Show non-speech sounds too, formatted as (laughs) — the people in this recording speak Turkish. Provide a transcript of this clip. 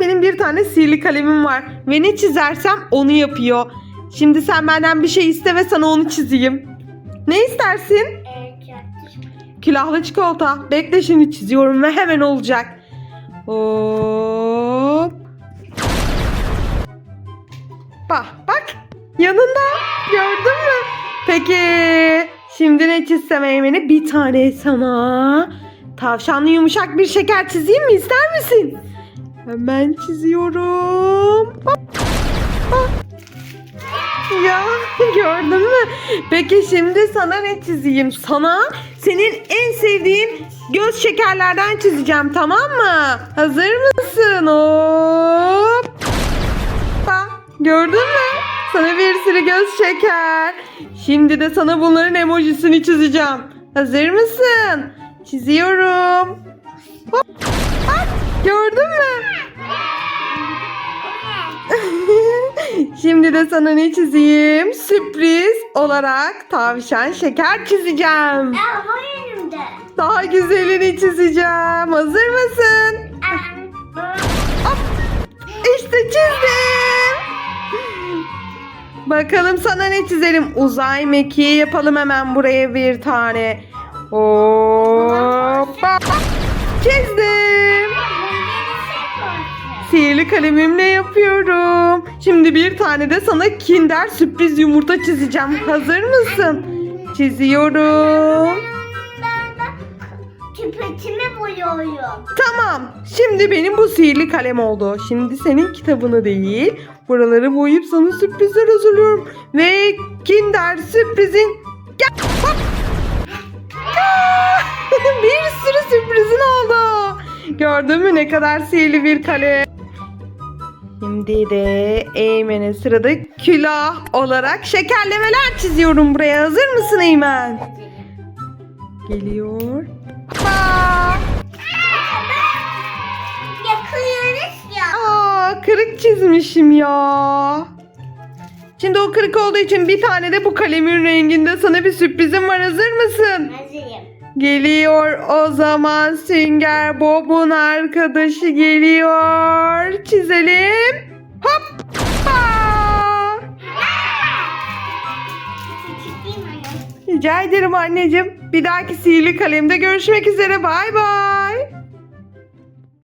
benim bir tane sihirli kalemim var. Ve ne çizersem onu yapıyor. Şimdi sen benden bir şey iste ve sana onu çizeyim. Ne istersin? Yaptım. Külahlı çikolata. Bekle şimdi çiziyorum ve hemen olacak. Hop. Bak bak. Yanında. Gördün mü? Peki. Şimdi ne çizsem Eymen'e? Bir tane sana. Tavşanlı yumuşak bir şeker çizeyim mi? İster misin? Hemen çiziyorum. Ya (laughs) gördün mü? Peki şimdi sana ne çizeyim? Sana senin en sevdiğin göz şekerlerden çizeceğim tamam mı? Hazır mısın? Hop. Gördün mü? Sana bir sürü göz şeker. Şimdi de sana bunların emojisini çizeceğim. Hazır mısın? Çiziyorum. Hop. Şimdi de sana ne çizeyim? Sürpriz olarak tavşan şeker çizeceğim. Aa, bu. Daha güzelini çizeceğim. Hazır mısın? İşte çizdim. Bakalım sana ne çizelim? Uzay mekiği yapalım hemen buraya bir tane. Hoppa. Çizdim. Sihirli kalemimle yapıyorum. Şimdi bir tane de sana kinder sürpriz yumurta çizeceğim. Hazır mısın? Çiziyorum. Pipetimi boyuyorum. Tamam. Şimdi benim bu sihirli kalem oldu. Şimdi senin kitabını değil, buraları boyayıp sana sürprizler hazırlıyorum. Ve Kinder sürprizin gel. Hop. (laughs) Bir sürü sürprizin oldu. Gördün mü ne kadar sihirli bir kalem. Şimdi de Eymen'e sırada külah olarak şekerlemeler çiziyorum buraya. Hazır mısın Eymen? Geliyor. Aa, kırık çizmişim ya. Şimdi o kırık olduğu için bir tane de bu kalemin renginde sana bir. Hazır mısın? Hazırım. Geliyor o zaman Sünger Bob'un arkadaşı geliyor. Çizelim. Hop. Rica ederim anneciğim. Bir dahaki sihirli kalemde görüşmek üzere. Bay bay.